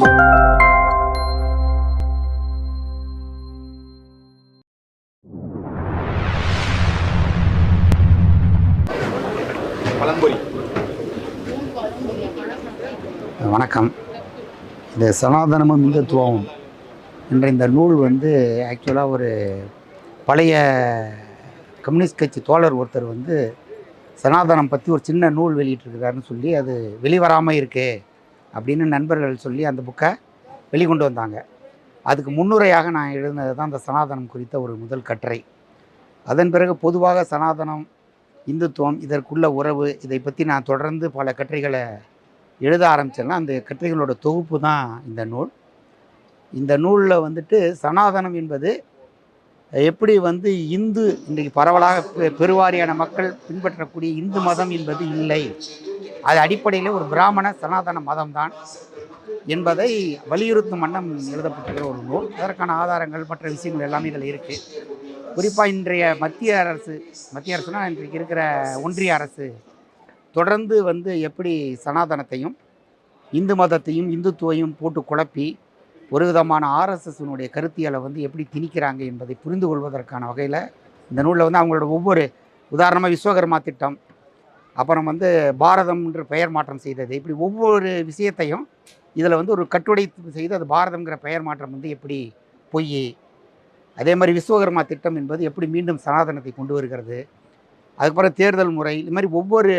பழம்பொரி. வணக்கம். இந்த சனாதனமும் இந்துத்துவமும் என்ற இந்த நூல் வந்து ஆக்சுவலாக ஒரு பழைய கம்யூனிஸ்ட் கட்சி தோழர் ஒருத்தர் வந்து சனாதனம் பற்றி ஒரு சின்ன நூல் வெளியிட்டிருக்கிறாருன்னு சொல்லி அது வெளிவராமல் இருக்கே. அப்படின்னு நண்பர்கள் சொல்லி அந்த புக்கை வெளிக்கொண்டு வந்தாங்க. அதுக்கு முன்னுரையாக நான் எழுதினது தான் அந்த சனாதனம் குறித்த ஒரு முதல் கட்டுரை. அதன் பிறகு பொதுவாக சனாதனம் இந்துத்துவம் இதற்குள்ள உறவு இதை பற்றி நான் தொடர்ந்து பல கட்டுரைகளை எழுத ஆரம்பித்தேன்னா அந்த கட்டுரைகளோட தொகுப்பு தான் இந்த நூல். இந்த நூலில் வந்துட்டு சனாதனம் என்பது எப்படி வந்து இந்து இன்றைக்கு பரவலாக பெ- பெருவாரியான மக்கள் பின்பற்றக்கூடிய இந்து மதம் என்பது இல்லை. அது அடிப்படையில் ஒரு பிராமண சனாதன மதம்தான் என்பதை வலியுறுத்தும் வண்ணம் எழுதப்பட்டிருக்கிற ஒரு நூல். அதற்கான ஆதாரங்கள் மற்ற விஷயங்கள் எல்லாமே இதில் இருக்குது குறிப்பாக இன்றைய மத்திய அரசு மத்திய அரசுனா இன்றைக்கு இருக்கிற ஒன்றிய அரசு தொடர்ந்து வந்து எப்படி சனாதனத்தையும் இந்து மதத்தையும் இந்துத்துவையும் போட்டு குழப்பி ஒரு விதமான ஆர்எஸ்எஸ்னுடைய கருத்தியலை வந்து எப்படி திணிக்கிறாங்க என்பதை புரிந்து கொள்வதற்கான வகையில் இந்த நூலில் வந்து அவங்களோட ஒவ்வொரு உதாரணமாக விஸ்வகர்மா திட்டம் அப்புறம் வந்து பாரதம் என்று பெயர் மாற்றம் செய்தது. இப்படி ஒவ்வொரு விஷயத்தையும் இதில் வந்து ஒரு கட்டுடை செய்து அது பாரதம்ங்கிற பெயர் மாற்றம் வந்து எப்படி பொய் அதே மாதிரி விஸ்வகர்மா திட்டம் என்பது எப்படி மீண்டும் சனாதனத்தை கொண்டு வருகிறது. அதுக்கப்புறம் தேர்தல் முறை இது மாதிரி ஒவ்வொரு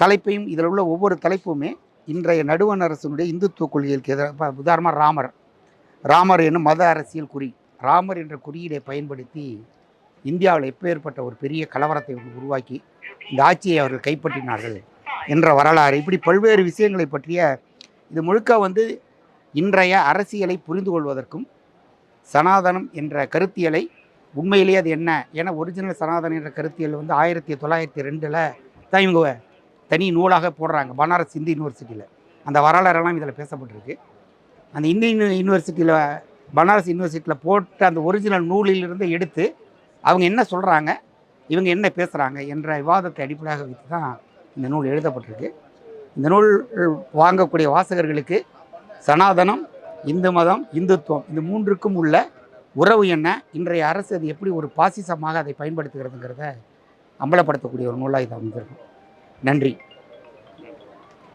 தலைப்பையும் இதில் உள்ள ஒவ்வொரு தலைப்புமே இன்றைய நடுவண் அரசினுடைய இந்துத்துவ கொள்கைகளுக்கு எதிராக உதாரணமாக ராமர். ராமர் என்னும் மத அரசியல் குறி ராமர் என்ற குறியீடை பயன்படுத்தி இந்தியாவில் எப்பேற்பட்ட ஒரு பெரிய கலவரத்தை உருவாக்கி இந்த ஆட்சியை அவர்கள் கைப்பற்றினார்கள் என்ற வரலாறு. இப்படி பல்வேறு விஷயங்களை பற்றிய இது முழுக்க வந்து இன்றைய அரசியலை புரிந்து கொள்வதற்கும் சனாதனம் என்ற கருத்தியலை உண்மையிலேயே அது என்ன ஏன்னா ஒரிஜினல் சனாதனம் என்ற கருத்தியல் வந்து ஆயிரத்தி தொள்ளாயிரத்தி ரெண்டில் தான் இவங்க தனி நூலாக போடுறாங்க. பனாரஸ் இந்து யூனிவர்சிட்டியில் அந்த வரலாறெல்லாம் இதில் பேசப்பட்டிருக்கு. அந்த இந்து யூனிவர்சிட்டியில் பனாரஸ் யூனிவர்சிட்டியில் போட்ட அந்த ஒரிஜினல் நூலிலிருந்து எடுத்து அவங்க என்ன சொல்கிறாங்க இவங்க என்ன பேசுகிறாங்க என்ற விவாதத்தை அடிப்படையாக வைத்து தான் இந்த நூல் எழுதப்பட்டிருக்கு. இந்த நூல் வாங்கக்கூடிய வாசகர்களுக்கு சனாதனம் இந்து மதம் இந்துத்துவம் இந்த மூன்றுக்கும் உள்ள உறவு என்ன? இன்றைய அரசு அது எப்படி ஒரு பாசிசமாக அதை பயன்படுத்துகிறதுங்கிறத அம்பலப்படுத்தக்கூடிய ஒரு நூலாக இது அமைந்திருக்கும். நன்றி.